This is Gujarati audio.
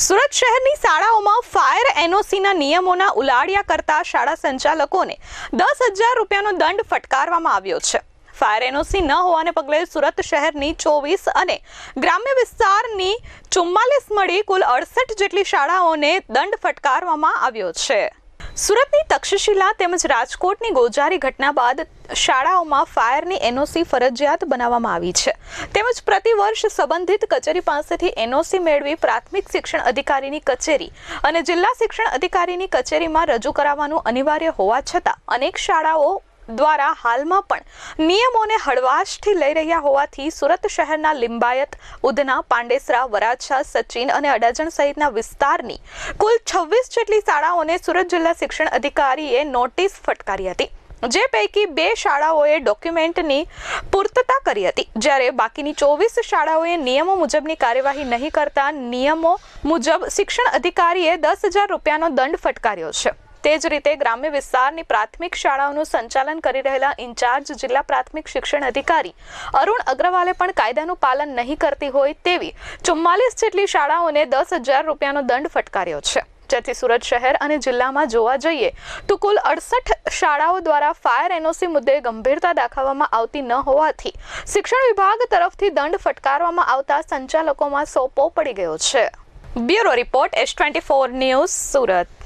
સુરત શહેરની શાળાઓમાં ફાયર એનઓસીના નિયમોના ઉલાડિયા કરતા શાળા સંચાલકોને દસ હજાર રૂપિયાનો દંડ ફટકારવામાં આવ્યો છે. ફાયર એનઓસી ન હોવાને પગલે સુરત શહેરની ચોવીસ અને ગ્રામ્ય વિસ્તારની ચુમ્માલીસ મળી કુલ અડસઠ જેટલી શાળાઓને દંડ ફટકારવામાં આવ્યો છે. સુરતની તક્ષશિલા તેમજ રાજકોટની ગોજારી ઘટના બાદ શાળાઓમાં ફાયરની એનઓસી ફરજિયાત બનાવવામાં આવી છે. તેમજ પ્રતિવર્ષ સંબંધિત કચેરી પાસેથી એનઓસી મેળવી પ્રાથમિક શિક્ષણ અધિકારીની કચેરી અને જિલ્લા શિક્ષણ અધિકારીની કચેરીમાં રજૂ કરાવવાનું અનિવાર્ય હોવા છતાં અનેક શાળાઓ દ્વારા હાલમાં પણ નિયમોને હળવાશથી લઈ રહ્યા હોવાથી સુરત શહેરના લિંબાયત, ઉધના, પાંડેસરા, વરાછા, સચિન અને અડાજણ સહિતના વિસ્તારની કુલ છવ્વીસ જેટલી શાળાઓને સુરત જિલ્લા શિક્ષણ અધિકારીએ નોટિસ ફટકારી હતી, જે પૈકી બે શાળાઓએ ડોક્યુમેન્ટની પૂર્તતા કરી હતી. જ્યારે બાકીની ચોવીસ શાળાઓએ નિયમો મુજબની કાર્યવાહી નહીં કરતા, નિયમો મુજબ શિક્ષણ અધિકારીએ દસ હજાર રૂપિયાનો દંડ ફટકાર્યો છે. તે જ રીતે ગ્રામ્ય વિસ્તારની પ્રાથમિક શાળાઓનું સંચાલન કરી રહેલા ઇન્ચાર્જ જિલ્લા પ્રાથમિક શિક્ષણ અધિકારી અરુણ અગ્રવાલે પણ કાયદાનું પાલન નહીં કરતી હોય તેવી ચુમ્માલીસ જેટલી શાળાઓને દસ હજાર રૂપિયાનો દંડ ફટકાર્યો છે. જેથી સુરત શહેર અને જિલ્લામાં જોવા જઈએ તો કુલ અડસઠ શાળાઓ દ્વારા ફાયર એનઓસી મુદ્દે ગંભીરતા દાખવવામાં આવતી ન હોવાથી શિક્ષણ વિભાગ તરફથી દંડ ફટકારવામાં આવતા સંચાલકોમાં સોપો પડી ગયો છે. Bureau report S twenty four news Surat.